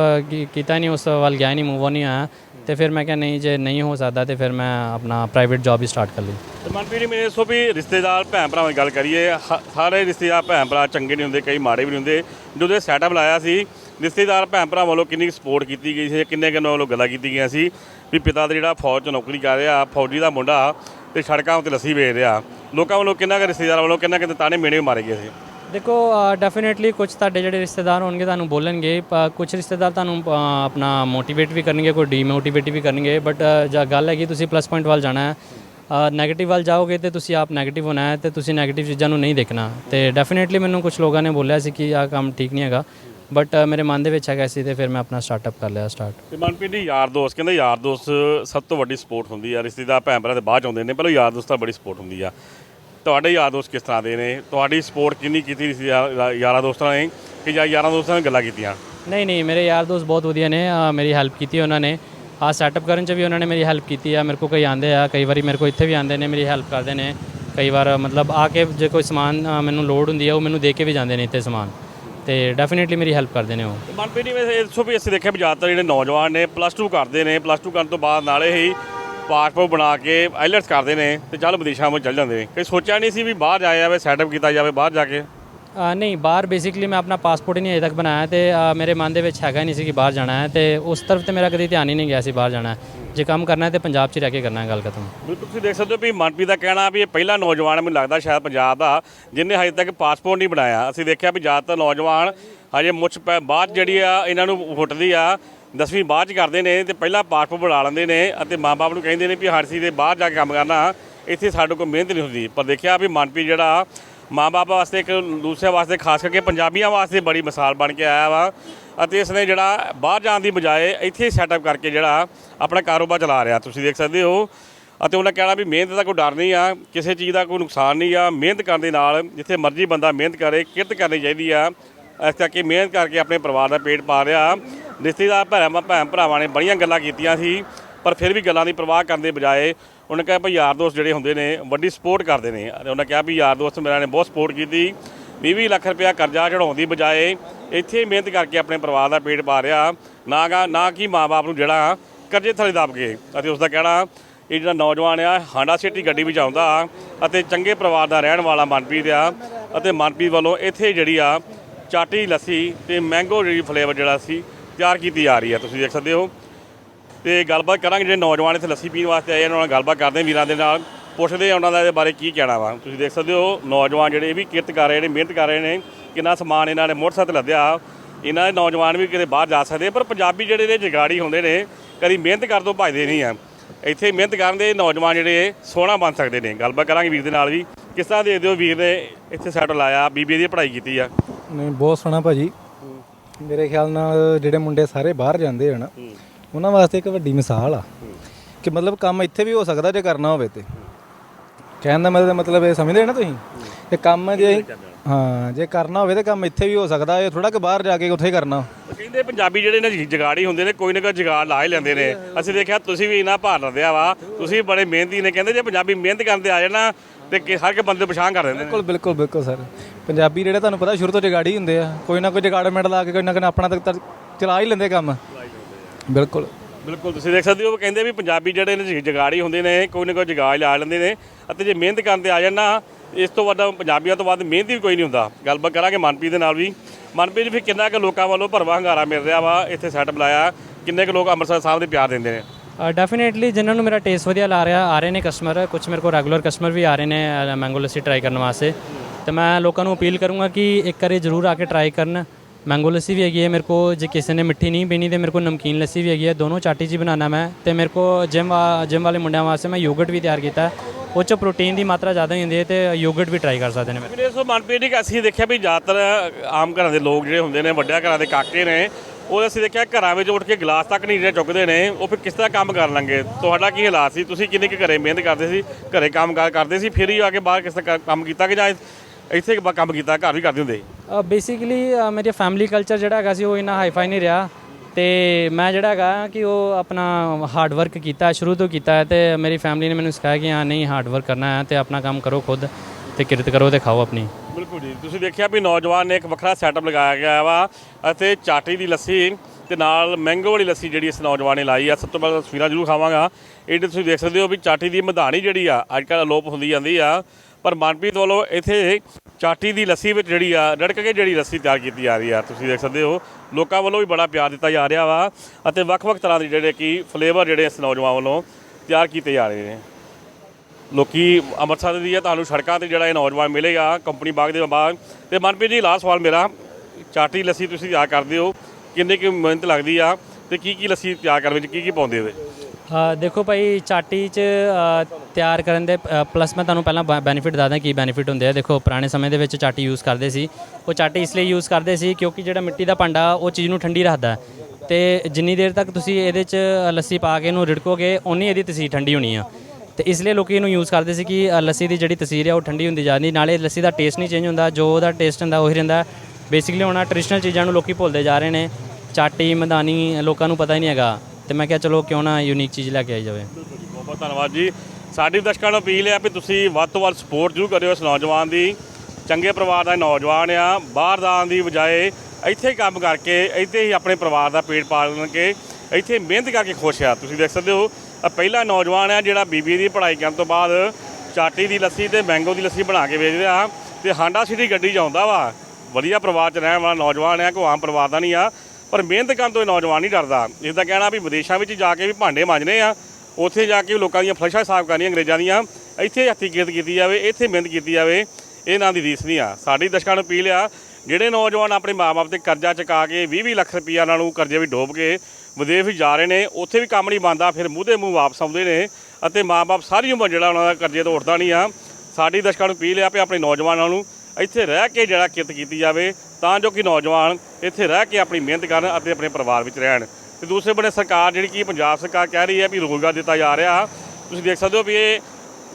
ਕੀਤਾ ਨਹੀਂ ਉਸ ਵੱਲ ਗਿਆ ਨਹੀਂ ਮੂਵ ਨਹੀਂ ਆਇਆ। ਤੇ ਫਿਰ ਮੈਂ ਕਿਹਾ ਨਹੀਂ, ਜੇ ਨਹੀਂ ਹੋ ਸਕਦਾ ਤੇ ਫਿਰ ਮੈਂ ਆਪਣਾ ਪ੍ਰਾਈਵੇਟ ਜੌਬ ਹੀ ਸਟਾਰਟ ਕਰ ਲਈ। ਤੇ ਮਨਪ੍ਰੀਤ ਜੀ, ਮੇਰੇ ਇਸ ਵੀ ਰਿਸ਼ਤੇਦਾਰ, ਭੈਣ ਭਰਾਵਾਂ ਦੀ ਗੱਲ ਕਰੀਏ, ਹ- ਸਾਰੇ ਰਿਸ਼ਤੇਦਾਰ, ਭੈਣ ਭਰਾ ਚੰਗੇ ਨਹੀਂ ਹੁੰਦੇ, ਕਈ ਮਾੜੇ ਵੀ ਨਹੀਂ ਹੁੰਦੇ। ਜਦੋਂ ਇਹ ਸੈਟਅਪ ਲਾਇਆ ਸੀ, ਰਿਸ਼ਤੇਦਾਰ, ਭੈਣ ਭਰਾ ਵੱਲੋਂ ਕਿੰਨੀ ਸਪੋਰਟ ਕੀਤੀ ਗਈ ਸੀ, ਕਿੰਨੇ ਕਿੰਨੇ ਵੱਲੋਂ ਗੱਲਾਂ ਕੀਤੀ ਗਈਆਂ ਸੀ, ਵੀ ਪਿਤਾ ਦਾ ਜਿਹੜਾ ਫੌਜ 'ਚ ਨੌਕਰੀ ਕਰ ਰਿਹਾ, ਫੌਜੀ ਦਾ ਮੁੰਡਾ ਤੇ ਸੜਕਾਂ ਉੱਤੇ ਲੱਸੀ ਵੇਚ ਰਿਹਾ। ਲੋਕਾਂ ਵੱਲੋਂ ਕਿੰਨਾ ਕੁ ਰਿਸ਼ਤੇਦਾਰਾਂ ਵੱਲੋਂ ਕਿੰਨਾ ਕਿਤੇ ਤਾਣੇ ਮੇਣੇ ਵੀ ਮਾਰੇ ਗਏ ਸੀ। ਦੇਖੋ ਡੈਫੀਨੇਟਲੀ ਕੁਝ ਤੁਹਾਡੇ ਜਿਹੜੇ ਰਿਸ਼ਤੇਦਾਰ ਹੋਣਗੇ ਤੁਹਾਨੂੰ ਬੋਲਣਗੇ ਕੁਝ ਰਿਸ਼ਤੇਦਾਰ ਤੁਹਾਨੂੰ ਆਪਣਾ ਮੋਟੀਵੇਟ ਵੀ ਕਰਨਗੇ, ਕੋਈ ਡੀਮੋਟੀਵੇਟ ਵੀ ਕਰਨਗੇ ਬਟ ਜਾਂ, ਗੱਲ ਹੈਗੀ ਤੁਸੀਂ ਪਲੱਸ ਪੁਆਇੰਟ ਵੱਲ ਜਾਣਾ ਹੈ। ਨੈਗੇਟਿਵ ਵੱਲ ਜਾਓਗੇ ਤੇ ਤੁਸੀਂ ਆਪ ਨੈਗੇਟਿਵ ਹੋਣਾ ਹੈ ਤੇ ਤੁਸੀਂ ਨੈਗੇਟਿਵ ਚੀਜ਼ਾਂ ਨੂੰ ਨਹੀਂ ਦੇਖਣਾ। ਤੇ ਡੈਫੀਨੇਟਲੀ ਮੈਨੂੰ ਕੁਝ ਲੋਕਾਂ ਨੇ ਬੋਲਿਆ ਸੀ ਕਿ ਆਹ ਕੰਮ ਠੀਕ ਨਹੀਂ ਹੈਗਾ ਬਟ ਮੇਰੇ ਮਨ ਦੇ ਵਿੱਚ ਹੈਗਾ ਸੀ ਤੇ ਫਿਰ ਮੈਂ ਆਪਣਾ ਸਟਾਰਟਅਪ ਕਰ ਲਿਆ ਸਟਾਰਟ ਤੇ ਮਨਪ੍ਰੀਤ ਜੀ, ਯਾਰ ਦੋਸਤ, ਕਹਿੰਦੇ ਯਾਰ ਦੋਸਤ ਸਭ ਤੋਂ ਵੱਡੀ ਸਪੋਰਟ ਹੁੰਦੀ ਆ। ਰਿਸ਼ਤੇਦਾਰ, ਭੈਣ ਭਰਾ ਦੇ ਬਾਅਦ ਆਉਂਦੇ ਨੇ, ਪਹਿਲਾਂ ਯਾਰ ਦੋਸਤ ਦੋਸਤਾਂ ਬੜੀ ਸਪੋਰਟ ਹੁੰਦੀ ਆ। ਤੁਹਾਡੇ ਯਾਰ ਦੋਸਤ ਕਿਸ ਤਰ੍ਹਾਂ ਦੇ ਨੇ? ਤੁਹਾਡੀ ਸਪੋਰਟ ਕਿੰਨੀ ਕੀਤੀ ਰਿਸ਼ਤੇਦਾਰ ਯਾਰਾਂ ਦੋਸਤਾਂ ਨੇ? ਕਿ ਜਾਂ ਯਾਰਾਂ ਦੋਸਤਾਂ ਨੇ ਗੱਲਾਂ ਕੀਤੀਆਂ? ਨਹੀਂ ਨਹੀਂ ਮੇਰੇ ਯਾਰ ਦੋਸਤ ਬਹੁਤ ਵਧੀਆ ਨੇ। ਮੇਰੀ ਹੈਲਪ ਕੀਤੀ ਉਹਨਾਂ ਨੇ। ਆ ਸੈਟਅਪ ਕਰਨ ਚ ਵੀ ਉਹਨਾਂ ਨੇ ਮੇਰੀ ਹੈਲਪ ਕੀਤੀ ਆ। ਮੇਰੇ ਕੋਲ ਕਈ ਆਂਦੇ ਆ ਕਈ ਵਾਰੀ ਮੇਰੇ ਕੋਲ ਇੱਥੇ ਵੀ ਆਂਦੇ ਨੇ ਮੇਰੀ ਹੈਲਪ ਕਰਦੇ ਨੇ। ਕਈ ਵਾਰ ਮਤਲਬ ਆ ਕੇ ਜੇ ਕੋਈ ਸਮਾਨ ਮੈਨੂੰ ਲੋਡ ਹੁੰਦੀ ਆ ਉਹ ਮੈਨੂੰ ਦੇ ਕੇ ਵੀ ਜਾਂਦੇ ਨੇ ਇੱਥੇ ਸਮਾਨ। ਤੇ ਡੈਫੀਨੇਟਲੀ ਮੇਰੀ ਹੈਲਪ ਕਰਦੇ ਨੇ ਉਹ। ਮਨਪ੍ਰੀਤ ਜੀ ਵੈਸੇ ਇਸ ਤੋਂ ਵੀ ਅਸੀਂ ਦੇਖਿਆ ਵੀ ਜ਼ਿਆਦਾਤਰ ਜਿਹੜੇ ਨੌਜਵਾਨ ਨੇ ਪਲੱਸ 2 ਕਰਦੇ ਨੇ। ਪਲੱਸ 2 ਕਰਨ ਤੋਂ ਬਾਅਦ ਨਾਲੇ ਹੀ ਪਾਸਪੋਰਟ ਬਣਾ ਕੇ ਆਈਲੈਟਸ ਕਰਦੇ ਨੇ ਤੇ ਚੱਲ ਵਿਦੇਸ਼ਾਂ ਵਿੱਚ ਚੱਲ ਜਾਂਦੇ ਨੇ। ਕਈ ਸੋਚਿਆ ਨਹੀਂ ਸੀ ਵੀ ਬਾਹਰ ਜਾਇਆ ਜਾਵੇ ਸੈਟਅਪ ਕੀਤਾ ਜਾਵੇ ਬਾਹਰ ਜਾ ਕੇ? ਅ, ਨਹੀਂ ਬਾਹਰ ਬੇਸਿਕਲੀ ਮੈਂ ਆਪਣਾ ਪਾਸਪੋਰਟ ਹੀ ਨਹੀਂ ਅਜੇ ਤੱਕ ਬਣਾਇਆ ਤੇ ਅ, ਮੇਰੇ ਮਨ ਦੇ ਵਿੱਚ ਹੈਗਾ ਹੀ ਨਹੀਂ ਸੀ ਕਿ ਬਾਹਰ ਜਾਣਾ ਹੈ ਤੇ ਉਸ ਤਰਫ ਤੇ ਮੇਰਾ ਕਦੀ ਧਿਆਨ ਹੀ ਨਹੀਂ ਗਿਆ ਸੀ ਬਾਹਰ ਜਾਣਾ ਹੈ। ਜੇ ਕੰਮ ਕਰਨਾ ਹੈ ਤੇ ਪੰਜਾਬ 'ਚ ਹੀ ਰਹਿ ਕੇ ਕਰਨਾ ਹੈ ਗੱਲ ਖਤਮ। ਬਿਲਕੁਲ ਤੁਸੀਂ ਦੇਖ ਸਕਦੇ ਹੋ ਵੀ ਮਨਪ੍ਰੀਤ ਦਾ ਕਹਿਣਾ ਵੀ ਇਹ ਪਹਿਲਾ ਨੌਜਵਾਨ ਮੈਨੂੰ ਲੱਗਦਾ ਸ਼ਾਇਦ ਪੰਜਾਬ ਦਾ ਜਿਹਨੇ ਹਜੇ ਤੱਕ ਪਾਸਪੋਰਟ ਨਹੀਂ ਬਣਾਇਆ। ਅਸੀਂ ਦੇਖਿਆ ਵੀ ਜ਼ਿਆਦਾਤਰ ਨੌਜਵਾਨ ਹਜੇ ਮੁੱਛ ਪੈ ਬਾਅਦ ਜਿਹੜੀ ਆ ਇਹਨਾਂ ਨੂੰ ਫੁੱਟਦੀ ਆ ਦਸਵੀਂ ਬਾਅਦ ਚ ਕਰਦੇ ਨੇ ਤੇ ਪਹਿਲਾਂ ਪਾਸਪੋਰਟ ਬਣਾ ਲੈਂਦੇ ਨੇ ਅਤੇ ਮਾਪੇ ਨੂੰ ਕਹਿੰਦੇ ਨੇ ਵੀ ਹਰਸੀ ਦੇ ਬਾਹਰ ਜਾ ਕੇ ਕੰਮ ਕਰਨਾ, ਇੱਥੇ ਸਾਡੇ ਕੋਲ ਮਿਹਨਤ ਨਹੀਂ ਹੁੰਦੀ। ਪਰ ਦੇਖਿਆ ਵੀ ਮਨਪ੍ਰੀਤ ਜਿਹੜਾ ਮਾਪੇ ਵਾਸਤੇ ਇੱਕ ਦੂਸਰੇ ਵਾਸਤੇ, ਖਾਸ ਕਰਕੇ ਪੰਜਾਬੀਆਂ ਵਾਸਤੇ ਬੜੀ ਮਿਸਾਲ ਬਣ ਕੇ ਆਇਆ ਵਾ ਅਤੇ ਇਸ ਨੇ ਜਿਹੜਾ ਬਾਹਰ ਜਾਣ ਦੀ ਬਜਾਏ ਇੱਥੇ ਸੈਟਅਪ ਕਰਕੇ ਜਿਹੜਾ ਆਪਣਾ ਕਾਰੋਬਾਰ ਚਲਾ ਰਿਹਾ। ਤੁਸੀਂ ਦੇਖ ਸਕਦੇ ਹੋ ਅਤੇ ਉਹਨਾਂ ਕਹਿਣਾ ਵੀ ਮਿਹਨਤ ਦਾ ਕੋਈ ਡਰ ਨਹੀਂ ਆ, ਕਿਸੇ ਚੀਜ਼ ਦਾ ਕੋਈ ਨੁਕਸਾਨ ਨਹੀਂ ਆ। ਮਿਹਨਤ ਕਰਨ ਦੇ ਨਾਲ ਜਿੱਥੇ ਮਰਜ਼ੀ ਬੰਦਾ ਮਿਹਨਤ ਕਰੇ, ਕਿਰਤ ਕਰਨੀ ਚਾਹੀਦੀ ਆ। ਇਸ ਕਰਕੇ ਮਿਹਨਤ ਕਰਕੇ ਆਪਣੇ ਪਰਿਵਾਰ ਦਾ ਪੇਟ ਪਾ ਰਿਹਾ। ਰਿਸ਼ਤੇਦਾਰ ਭੈਣਾਂ ਭੈਣ ਭਰਾਵਾਂ ਨੇ ਬੜੀਆਂ ਗੱਲਾਂ ਕੀਤੀਆਂ ਸੀ, ਪਰ ਫਿਰ ਵੀ ਗੱਲਾਂ ਦੀ ਪਰਵਾਹ ਕਰਨ ਦੇ ਬਜਾਏ ਉਹਨਾਂ ਕਿਹਾ ਵੀ ਯਾਰ ਦੋਸਤ ਜਿਹੜੇ ਹੁੰਦੇ ਨੇ, ਵੱਡੀ ਸਪੋਰਟ ਕਰਦੇ ਨੇ। ਅਤੇ ਉਹਨਾਂ ਕਿਹਾ ਵੀ ਯਾਰ ਦੋਸਤ ਮੇਰਾ ਨੇ ਬਹੁਤ ਸਪੋਰਟ ਕੀਤੀ। 20 ਲੱਖ ਰੁਪਇਆ ਕਰਜ਼ਾ ਚੜਾਉਣ ਦੀ ਬਜਾਏ ਇੱਥੇ ਮਿਹਨਤ ਕਰਕੇ ਆਪਣੇ ਪਰਿਵਾਰ ਦਾ ਪੇਟ ਪਾ ਰਿਹਾ। ਨਾ ਗਾ, ਨਾ ਕਿ ਮਾਪੇ ਨੂੰ ਜਿਹੜਾ ਕਰਜ਼ੇ ਥਲੇ ਦੱਬ ਕੇ। ਅਤੇ ਉਸ ਦਾ ਕਹਿਣਾ, ਇਹ ਜਿਹੜਾ ਨੌਜਵਾਨ ਆ, ਹਾਂਡਾ ਸਿਟੀ ਗੱਡੀ ਵਿੱਚ ਆਉਂਦਾ ਅਤੇ ਚੰਗੇ ਪਰਿਵਾਰ ਦਾ ਰਹਿਣ ਵਾਲਾ ਮਨਪ੍ਰੀਤ ਆ ਅਤੇ ਮਨਪ੍ਰੀਤ ਵੱਲੋਂ ਇੱਥੇ ਜਿਹੜੀ ਆ ਚਾਟੀ ਲੱਸੀ ਤੇ ਮੈਂਗੋ ਜਿਹੜੀ ਫਲੇਵਰ ਜਿਹੜਾ ਸੀ ਤਿਆਰ ਕੀਤੀ ਜਾ ਰਹੀ ਹੈ, ਤੁਸੀਂ ਦੇਖ ਸਕਦੇ ਹੋ। ਤੇ ਗੱਲਬਾਤ ਕਰਾਂਗੇ ਜਿਹੜੇ ਨੌਜਵਾਨ ਇੱਥੇ ਲੱਸੀ ਪੀਣ ਵਾਸਤੇ ਆਏ ਉਹਨਾਂ ਨਾਲ ਗੱਲਬਾਤ ਕਰਦੇ ਵੀਰਾਂ ਦੇ ਨਾਲ। ਪੁੱਛਦੇ ਹਾਂ ਉਹਨਾਂ ਦਾ ਇਹਦੇ ਬਾਰੇ ਕੀ ਕਹਿਣਾ ਵਾ। ਤੁਸੀਂ ਦੇਖ ਸਕਦੇ ਹੋ, ਨੌਜਵਾਨ ਜਿਹੜੇ ਇਹ ਵੀ ਕਿਰਤ ਕਰ ਰਹੇ ਨੇ, ਮਿਹਨਤ ਕਰ ਰਹੇ ਨੇ, ਕਿੰਨਾ ਸਮਾਨ ਇਹਨਾਂ ਨੇ ਮੋਟਰਸਾਈਕਲ ਲੱਦਿਆ। ਇਹਨਾਂ ਦੇ ਨੌਜਵਾਨ ਵੀ ਕਿਤੇ ਬਾਹਰ ਜਾ ਸਕਦੇ ਪਰ ਪੰਜਾਬੀ ਜਿਹੜੇ ਨੇ ਜਗਾੜੀ ਹੁੰਦੇ ਨੇ, ਕਦੀ ਮਿਹਨਤ ਕਰ ਤੋਂ ਭੱਜਦੇ ਨਹੀਂ ਆ। ਇੱਥੇ ਮਿਹਨਤ ਕਰਨ ਦੇ ਨੌਜਵਾਨ ਜਿਹੜੇ ਸੋਹਣਾ ਬਣ ਸਕਦੇ ਨੇ। ਗੱਲਬਾਤ ਕਰਾਂਗੇ ਵੀਰ ਦੇ ਨਾਲ ਵੀ। ਕਿਸ ਤਰ੍ਹਾਂ ਦੇਖਦੇ ਹੋ ਵੀਰ ਨੇ ਇੱਥੇ ਸੈਟਲ ਲਾਇਆ ਬੀਬੀਏ ਦੀ ਪੜ੍ਹਾਈ ਕੀਤੀ ਆ? ਨਹੀਂ, ਬਹੁਤ ਸੋਹਣਾ ਭਾਜੀ। ਮੇਰੇ ਖਿਆਲ ਨਾਲ ਜਿਹੜੇ ਮੁੰਡੇ ਸਾਰੇ ਬਾਹਰ ਜਾਂਦੇ ਹਨ ਉਹਨਾਂ ਵਾਸਤੇ ਇੱਕ ਵੱਡੀ ਮਿਸਾਲ ਆ ਕਿ ਮਤਲਬ ਕੰਮ ਇੱਥੇ ਵੀ ਹੋ ਸਕਦਾ ਜੇ ਕਰਨਾ ਹੋਵੇ ਤੇ। ਕਹਿਣ ਦਾ ਮਤਲਬ ਮਤਲਬ ਇਹ ਸਮਝਦੇ ਨਾ ਤੁਸੀਂ? ਇਹ ਕੰਮ ਜੇ ਹਾਂ ਜੇ ਕਰਨਾ ਹੋਵੇ ਤੇ ਕੰਮ ਇੱਥੇ ਵੀ ਹੋ ਸਕਦਾ ਇਹ ਥੋੜਾ ਕਿ ਬਾਹਰ ਜਾ ਕੇ ਉੱਥੇ ਕਰਨਾ। ਕਹਿੰਦੇ ਪੰਜਾਬੀ ਜਿਹੜੇ ਨੇ ਜਗਾੜੀ ਹੁੰਦੇ ਨੇ ਕੋਈ ਨਾ ਕੋਈ ਜਗਾੜ ਲਾ ਹੀ ਲੈਂਦੇ ਨੇ। ਅਸੀਂ ਦੇਖਿਆ ਤੁਸੀਂ ਵੀ ਇਹਨਾਂ ਭਾਰ ਲੱਦਿਆ ਵਾ ਤੁਸੀਂ ਬੜੇ ਮਿਹਨਤੀ ਨੇ ਕਹਿੰਦੇ ਜੇ ਪੰਜਾਬੀ ਮਿਹਨਤ ਕਰਦੇ ਆ ਜਾਣਾ ਤੇ ਹਰ ਇੱਕ ਬੰਦੇ ਪਛਾਣ ਕਰ ਦਿੰਦੇ ਨੇ। ਬਿਲਕੁਲ ਬਿਲਕੁਲ ਬਿਲਕੁਲ ਸਰ। ਪੰਜਾਬੀ ਜਿਹੜੇ ਤੁਹਾਨੂੰ ਪਤਾ ਸ਼ੁਰੂ ਤੋਂ ਜਗਾੜੀ ਹੁੰਦੇ ਆ ਕੋਈ ਨਾ ਕੋਈ ਜਗਾੜਮੈਂਟ ਲਾ ਕੇ ਕੋਈ ਨਾ ਕੋਈ ਆਪਣਾ ਤੱਕ ਚਲਾ ਹੀ ਲੈਂਦੇ ਕੰਮ। ਬਿਲਕੁਲ। ਬਿਲਕੁਲ ਤੁਸੀਂ ਦੇਖ ਸਕਦੇ ਹੋ ਉਹ ਕਹਿੰਦੇ ਵੀ ਪੰਜਾਬੀ ਜਿਹੜੇ ਨੇ ਜਗਾੜੀ ਹੁੰਦੇ ਨੇ ਕੋਈ ਨਾ ਕੋਈ ਜਗਾੜ ਲਾ ਲੈਂਦੇ ਨੇ ਅਤੇ ਜੇ ਮਿਹਨਤ ਕਰਦੇ ਆ ਜਾਣਾ ਇਸ ਤੋਂ ਵੱਧ ਪੰਜਾਬੀਆਂ ਤੋਂ ਵੱਧ ਮਿਹਨਤੀ ਵੀ ਕੋਈ ਨਹੀਂ ਹੁੰਦਾ। ਗੱਲਬਾਤ ਕਰਾਂਗੇ ਮਨਪ੍ਰੀਤ ਦੇ ਨਾਲ ਵੀ। ਮਨਪ੍ਰੀਤ ਜੀ ਫਿਰ ਕਿੰਨਾ ਕੁ ਲੋਕਾਂ ਵੱਲੋਂ ਭਰਵਾਂ ਹੰਗਾਰਾ ਮਿਲ ਰਿਹਾ ਵਾ ਇੱਥੇ ਸੈਟਅਪ ਲਾਇਆ ਕਿੰਨੇ ਕੁ ਲੋਕ ਅੰਮ੍ਰਿਤਸਰ ਸਾਹਿਬ ਦੇ ਪਿਆਰ ਦਿੰਦੇ ਨੇ? ਡੈਫੀਨੇਟਲੀ ਜਿਨ੍ਹਾਂ ਨੂੰ ਮੇਰਾ ਟੇਸਟ ਵਧੀਆ ਲਾ ਰਿਹਾ ਆ ਰਹੇ ਨੇ ਕਸਟਮਰ ਕੁਝ ਮੇਰੇ ਕੋਲ ਰੈਗੂਲਰ ਕਸਟਮਰ ਵੀ ਆ ਰਹੇ ਨੇ ਮੈਂਗੋ ਲੱਸੀ ਟਰਾਈ ਕਰਨ ਵਾਸਤੇ। ਤੇ ਮੈਂ ਲੋਕਾਂ ਨੂੰ ਅਪੀਲ ਕਰੂੰਗਾ ਕਿ ਇੱਕ ਵਾਰੀ ਜ਼ਰੂਰ ਆ ਕੇ ਟਰਾਈ ਕਰਨ। ਮੈਂਗੋ ਲੱਸੀ ਵੀ ਹੈਗੀ ਹੈ ਮੇਰੇ ਕੋ ਜੇ ਕਿਸੇ ਨੇ ਮਿੱਠੀ ਨਹੀਂ ਪੀਣੀ ਤੇ ਮੇਰੇ ਕੋ ਨਮਕੀਨ ਲੱਸੀ ਵੀ ਹੈਗੀ ਹੈ। ਦੋਨੋਂ ਚਾਟੀ ਜੀ ਬਣਾਉਣਾ ਮੈਂ ਤੇ ਮੇਰੇ ਕੋ ਜਿਮ ਜਿਮ ਵਾਲੇ ਮੁੰਡਿਆਂ ਵਾਸਤੇ ਮੈਂ ਯੋਗਰਟ ਵੀ ਤਿਆਰ ਕੀਤਾ। ਉਹ ਚ ਪ੍ਰੋਟੀਨ ਦੀ ਮਾਤਰਾ ਜ਼ਿਆਦਾ ਹੁੰਦੀ ਹੈ ਤੇ ਯੋਗਰਟ ਵੀ ਟਰਾਈ ਕਰ ਸਕਦੇ ਨੇ ਮੇਰੇ। ਸੋ ਮਨਪ੍ਰੀਤ ਜੀ, ਅਸੀਂ ਦੇਖਿਆ ਵੀ ਜ਼ਿਆਦਾਤਰ ਆਮ ਘਰਾਂ ਦੇ ਲੋਕ ਜਿਹੜੇ ਹੁੰਦੇ ਨੇ, ਵੱਡਿਆਂ ਘਰਾਂ ਦੇ ਕਾਕੇ ਨੇ, ਉਹ ਅਸੀਂ ਦੇਖਿਆ ਘਰਾਂ ਵਿੱਚ ਉੱਠ ਕੇ ਗਲਾਸ ਤੱਕ ਨਹੀਂ ਜਿਹੜੇ ਚੁੱਕਦੇ ਨੇ, ਉਹ ਫਿਰ ਕਿਸ ਤਰ੍ਹਾਂ ਕੰਮ ਕਰ ਲਾਂਗੇ ਤੁਹਾਡਾ ਕੀ ਹਾਲਾਤ ਸੀ? ਤੁਸੀਂ ਕਿੰਨੇ ਕੁ ਘਰੇ ਮਿਹਨਤ ਕਰਦੇ ਸੀ, ਘਰੇ ਕੰਮ ਕਰਦੇ ਸੀ, ਫਿਰ ਹੀ ਆ ਕੇ ਬਾਹਰ ਕਿਸ ਤਰ੍ਹਾਂ ਕੰਮ ਕੀਤਾ ਕਿ ਜਾਂ ਇੱਥੇ ਬ- ਕੰਮ ਕੀਤਾ ਘਰ ਵੀ ਕਰਦੇ ਹੁੰਦੇ। ਬੇਸਿਕਲੀ ਮੇਰੀ ਫੈਮਿਲੀ ਕਲਚਰ ਜਿਹੜਾ ਹੈਗਾ ਸੀ ਉਹ ਇੰਨਾ ਹਾਈਫਾਈ ਨਹੀਂ ਰਿਹਾ। ਤੇ ਮੈਂ ਜਿਹੜਾ ਹੈਗਾ ਕਿ ਉਹ ਆਪਣਾ ਹਾਰਡ ਵਰਕ ਕੀਤਾ ਸ਼ੁਰੂ ਤੋਂ ਕੀਤਾ ਹੈ ਤੇ ਮੇਰੀ ਫੈਮਿਲੀ ਨੇ ਮੈਨੂੰ ਸਿਖਾਇਆ ਕਿ ਹਾਂ ਨਹੀਂ ਹਾਰਡ ਵਰਕ ਕਰਨਾ ਹੈ ਤੇ ਆਪਣਾ ਕੰਮ ਕਰੋ ਖੁਦ ਤੇ ਕਿਰਤ ਕਰੋ ਤੇ ਖਾਓ ਆਪਣੀ। ਬਿਲਕੁਲ ਜੀ। ਤੁਸੀਂ ਦੇਖਿਆ ਵੀ ਨੌਜਵਾਨ ਨੇ ਇੱਕ ਵੱਖਰਾ ਸੈਟਅਪ ਲਗਾਇਆ ਗਿਆ ਵਾ ਅਤੇ ਚਾਟੀ ਦੀ ਲੱਸੀ ਤੇ ਨਾਲ ਮੈਂਗੋ ਵਾਲੀ ਲੱਸੀ ਜਿਹੜੀ ਇਸ ਨੌਜਵਾਨ ਨੇ ਲਾਈ ਆ ਸਭ ਤੋਂ ਪਹਿਲਾਂ ਤਸਵੀਰਾਂ ਜ਼ਰੂਰ ਖਾਵਾਂਗਾ। ਇਹ ਤੁਸੀਂ ਦੇਖ ਸਕਦੇ ਹੋ ਵੀ ਚਾਟੀ ਦੀ ਮਧਾਣੀ ਜਿਹੜੀ ਆ ਅੱਜ ਕੱਲ੍ਹ ਅਲੋਪ ਹੁੰਦੀ ਜਾਂਦੀ ਆ। ਪਰ ਮਨਪ੍ਰੀਤ ਵੱਲੋਂ ਇੱਥੇ ਚਾਟੀ ਦੀ ਲੱਸੀ ਵਿੱਚ ਜਿਹੜੀ ਆ ਰੜਕ ਕੇ ਜਿਹੜੀ ਲੱਸੀ ਤਿਆਰ ਕੀਤੀ ਜਾ ਰਹੀ ਆ, ਤੁਸੀਂ ਦੇਖ ਸਕਦੇ ਹੋ। ਲੋਕਾਂ ਵੱਲੋਂ ਵੀ ਬੜਾ ਪਿਆਰ ਦਿੱਤਾ ਜਾ ਰਿਹਾ ਵਾ ਅਤੇ ਵੱਖ-ਵੱਖ ਤਰ੍ਹਾਂ ਦੇ ਜਿਹੜੇ ਕਿ ਫਲੇਵਰ ਜਿਹੜੇ ਇਸ ਨੌਜਵਾਨ ਵੱਲੋਂ ਤਿਆਰ ਕੀਤੇ ਜਾ ਰਹੇ ਨੇ। ਲੋਕੀ ਅੰਮ੍ਰਿਤਸਰ ਦੀ ਆ, ਤੁਹਾਨੂੰ ਸੜਕਾਂ ਤੇ ਜਿਹੜਾ ਇਹ ਨੌਜਵਾਨ ਮਿਲੇਗਾ, ਕੰਪਨੀ ਬਾਗ ਦੇ ਬਾਹਰ ਤੇ ਮਨਪ੍ਰੀਤ ਜੀ, ਲਾਸਟ ਸਵਾਲ ਮੇਰਾ, ਚਾਟੀ ਲੱਸੀ ਤੁਸੀਂ ਤਿਆਰ ਕਰਦੇ ਹੋ, ਕਿੰਨੇ ਕੁ ਮਿਹਨਤ ਲੱਗਦੀ ਆ ਤੇ ਕੀ ਕੀ ਲੱਸੀ ਤਿਆਰ ਕਰਨ ਵਿੱਚ ਕੀ ਕੀ ਪਾਉਂਦੇ ਹੋ? ਦੇਖੋ ਭਾਈ ਚਾਟੀ ਚ ਅ, ਤਿਆਰ ਕਰਨ ਦੇ ਪਲੱਸ ਮੈਂ ਤੁਹਾਨੂੰ ਪਹਿਲਾਂ ਬੈਨੀਫਿਟ ਦੱਸਦਾ ਕੀ ਬੈਨੀਫਿਟ ਹੁੰਦੇ ਆ। ਦੇਖੋ ਪੁਰਾਣੇ ਸਮੇਂ ਦੇ ਵਿੱਚ ਚਾਟੀ ਯੂਜ਼ ਕਰਦੇ ਸੀ। ਉਹ ਚਾਟੀ ਇਸ ਲਈ ਯੂਜ਼ ਕਰਦੇ ਸੀ ਕਿਉਂਕਿ ਜਿਹੜਾ ਮਿੱਟੀ ਦਾ ਭਾਂਡਾ ਉਹ ਚੀਜ਼ ਨੂੰ ਠੰਡੀ ਰੱਖਦਾ। ਹੈ ਤੇ ਜਿੰਨੀ ਦੇਰ ਤੱਕ ਤੁਸੀਂ ਇਹਦੇ ਚ ਲੱਸੀ ਪਾ ਕੇ ਇਹਨੂੰ ਰਿੜਕੋਗੇ ਉਨੀ ਇਹਦੀ ਤਸੀਰ ਠੰਡੀ ਹੋਣੀ ਆ। ਤੇ ਇਸ ਲਈ ਲੋਕੀ ਇਹਨੂੰ ਯੂਜ਼ ਕਰਦੇ ਸੀ ਕਿ ਅ, ਲੱਸੀ ਦੀ ਜਿਹੜੀ ਤਸੀਰ ਹੈ ਉਹ ਠੰਡੀ ਹੁੰਦੀ ਜਾਂਦੀ ਨਾਲੇ ਲੱਸੀ ਦਾ ਟੇਸਟ ਨਹੀਂ ਚੇਂਜ ਹੁੰਦਾ। ਜੋ ਉਹਦਾ ਟੇਸਟ ਹੁੰਦਾ ਉਹੀ ਰਹਿੰਦਾ। ਬੇਸਿਕਲੀ ਹੁਣ ਟ੍ਰੈਡੀਸ਼ਨਲ ਚੀਜ਼ਾਂ ਨੂੰ ਲੋਕੀ ਭੁੱਲਦੇ ਜਾ ਰਹੇ ਨੇ। ਚਾਟੀ ਮਧਾਨੀ ਲੋਕਾਂ ਨੂੰ ਪਤਾ ਹੀ ਨਹੀਂ ਹੈਗਾ। ਤੇ ਮੈਂ ਕਿਹਾ ਚਲੋ ਕਿਉਂ ਨਾ ਯੂਨੀਕ ਚੀਜ਼ ਲੈ ਕੇ ਆਈ ਜਾਵੇ। ਬਿਲਕੁਲ ਜੀ ਬਹੁਤ ਬਹੁਤ ਧੰਨਵਾਦ ਜੀ। ਸਾਡੀ ਦਰਸ਼ਕਾਂ ਨੂੰ ਅਪੀਲ ਹੈ ਵੀ ਤੁਸੀਂ ਵੱਧ ਤੋਂ ਵੱਧ ਸਪੋਰਟ ਜ਼ਰੂਰ ਕਰਿਓ ਇਸ ਨੌਜਵਾਨ ਦੀ। ਚੰਗੇ ਪਰਿਵਾਰ ਦਾ ਨੌਜਵਾਨ ਆ, ਬਾਹਰ ਜਾਣ ਦੀ ਬਜਾਏ ਇੱਥੇ ਕੰਮ ਕਰਕੇ, ਇੱਥੇ ਹੀ ਆਪਣੇ ਪਰਿਵਾਰ ਦਾ ਪੇਟ ਪਾਲਣ ਕੇ, ਇੱਥੇ ਮਿਹਨਤ ਕਰਕੇ ਖੁਸ਼ ਆ। ਤੁਸੀਂ ਦੇਖ ਸਕਦੇ ਹੋ ਆ ਪਹਿਲਾ ਨੌਜਵਾਨ ਆ ਜਿਹੜਾ ਬੀਬੀ ਦੀ ਪੜ੍ਹਾਈ ਕਰਨ ਤੋਂ ਬਾਅਦ ਚਾਟੀ ਦੀ ਲੱਸੀ ਤੇ ਮੈਂਗੋ ਦੀ ਲੱਸੀ ਬਣਾ ਕੇ ਵੇਚ ਰਿਹਾ ਤੇ ਹਾਂਡਾ ਸਿਟੀ ਗੱਡੀ 'ਚ ਆਉਂਦਾ ਵਾ। ਵਧੀਆ ਪਰਿਵਾਰ 'ਚ ਰਹਿਣ ਵਾਲਾ ਨੌਜਵਾਨ ਆ, ਕੋਈ ਆਮ ਪਰਿਵਾਰ ਦਾ ਨਹੀਂ ਆ। ਪਰ ਮਿਹਨਤ ਕਰਨ ਤੋਂ ਇਹ ਨੌਜਵਾਨ ਨਹੀਂ ਡਰਦਾ। ਇਸ ਦਾ ਕਹਿਣਾ ਵੀ ਵਿਦੇਸ਼ਾਂ ਵਿੱਚ ਜਾ ਕੇ ਵੀ ਭਾਂਡੇ ਮਾਂਜਣੇ ਆ। ਉੱਥੇ ਜਾ ਕੇ ਲੋਕਾਂ ਦੀਆਂ ਫਲਸ਼ਾਂ ਸਾਫ਼ ਕਰਨੀਆਂ, ਅੰਗਰੇਜ਼ਾਂ ਦੀਆਂ। ਇੱਥੇ ਹੱਥੀਂ ਕਿਰਤ ਕੀਤੀ ਜਾਵੇ, ਇੱਥੇ ਮਿਹਨਤ ਕੀਤੀ ਜਾਵੇ, ਇਹ ਨਾਂ ਦੀ ਰੀਸ ਨਹੀਂ ਆ। ਸਾਡੀ ਦਰਸ਼ਕਾਂ ਨੂੰ ਅਪੀਲ ਆ, ਜਿਹੜੇ ਨੌਜਵਾਨ ਆਪਣੇ ਮਾਪੇ ਤੇ ਕਰਜ਼ਾ ਚੁਕਾ ਕੇ 20-20 ਲੱਖ ਰੁਪਈਆ ਨਾਲ ਨੂੰ ਕਰਜ਼ੇ ਵਿੱਚ ਡੋਬ ਕੇ ਵਿਦੇਸ਼ ਵਿੱਚ ਜਾ ਰਹੇ ਨੇ, ਉੱਥੇ ਵੀ ਕੰਮ ਨਹੀਂ ਬਣਦਾ, ਫਿਰ ਮੂੰਹ ਦੇ ਮੂੰਹ ਵਾਪਸ ਆਉਂਦੇ ਨੇ ਅਤੇ ਮਾਪੇ ਸਾਰੀ ਉਮਰ ਜਿਹੜਾ ਉਹਨਾਂ ਦਾ ਕਰਜ਼ੇ ਤੋਂ ਉੱਠਦਾ ਨਹੀਂ ਆ। ਸਾਡੀ ਦਰਸ਼ਕਾਂ ਨੂੰ ਅਪੀਲ ਆ ਵੀ ਆਪਣੇ ਨੌਜਵਾਨਾਂ ਨੂੰ ਇੱਥੇ ਰਹਿ ਕੇ ਜਿਹੜਾ ਕਿਰਤ ਕੀਤੀ ਜਾਵੇ, ਤਾਂ ਜੋ ਕਿ ਨੌਜਵਾਨ ਇੱਥੇ ਰਹਿ ਕੇ ਆਪਣੀ ਮਿਹਨਤ ਕਰਨ ਅਤੇ ਆਪਣੇ ਪਰਿਵਾਰ ਵਿੱਚ ਰਹਿਣ। ਤੇ ਦੂਸਰੇ ਬੰਨੇ ਸਰਕਾਰ ਜਿਹੜੀ ਕਿ ਪੰਜਾਬ ਸਰਕਾਰ ਕਹਿ ਰਹੀ ਹੈ ਵੀ ਰੋਜ਼ਗਾਰ ਦਿੱਤਾ ਜਾ ਰਿਹਾ। ਤੁਸੀਂ ਦੇਖ ਸਕਦੇ ਹੋ ਵੀ ਇਹ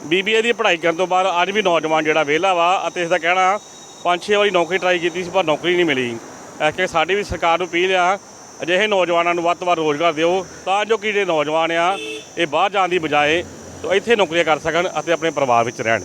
ਬੀਬੀਏ ਦੀ ਪੜ੍ਹਾਈ ਕਰਨ ਤੋਂ ਬਾਅਦ ਅੱਜ ਵੀ ਨੌਜਵਾਨ ਜਿਹੜਾ ਵਿਹਲਾ ਵਾ ਅਤੇ ਇਸ ਦਾ ਕਹਿਣਾ ਪੰਜ ਛੇ ਵਾਰੀ ਨੌਕਰੀ ਟਰਾਈ ਕੀਤੀ ਸੀ, ਪਰ ਨੌਕਰੀ ਨਹੀਂ ਮਿਲੀ। ਇਸ ਕਰਕੇ ਸਾਡੀ ਵੀ ਸਰਕਾਰ ਨੂੰ ਅਪੀਲ ਆ, ਅਜਿਹੇ ਨੌਜਵਾਨਾਂ ਨੂੰ ਵੱਧ ਤੋਂ ਵੱਧ ਰੋਜ਼ਗਾਰ ਦਿਓ, ਤਾਂ ਜੋ ਕਿ ਜਿਹੜੇ ਨੌਜਵਾਨ ਆ, ਇਹ ਬਾਹਰ ਜਾਣ ਦੀ ਬਜਾਏ ਤੋਂ ਇੱਥੇ ਨੌਕਰੀਆਂ ਕਰ ਸਕਣ ਅਤੇ ਆਪਣੇ ਪਰਿਵਾਰ ਵਿੱਚ ਰਹਿਣ।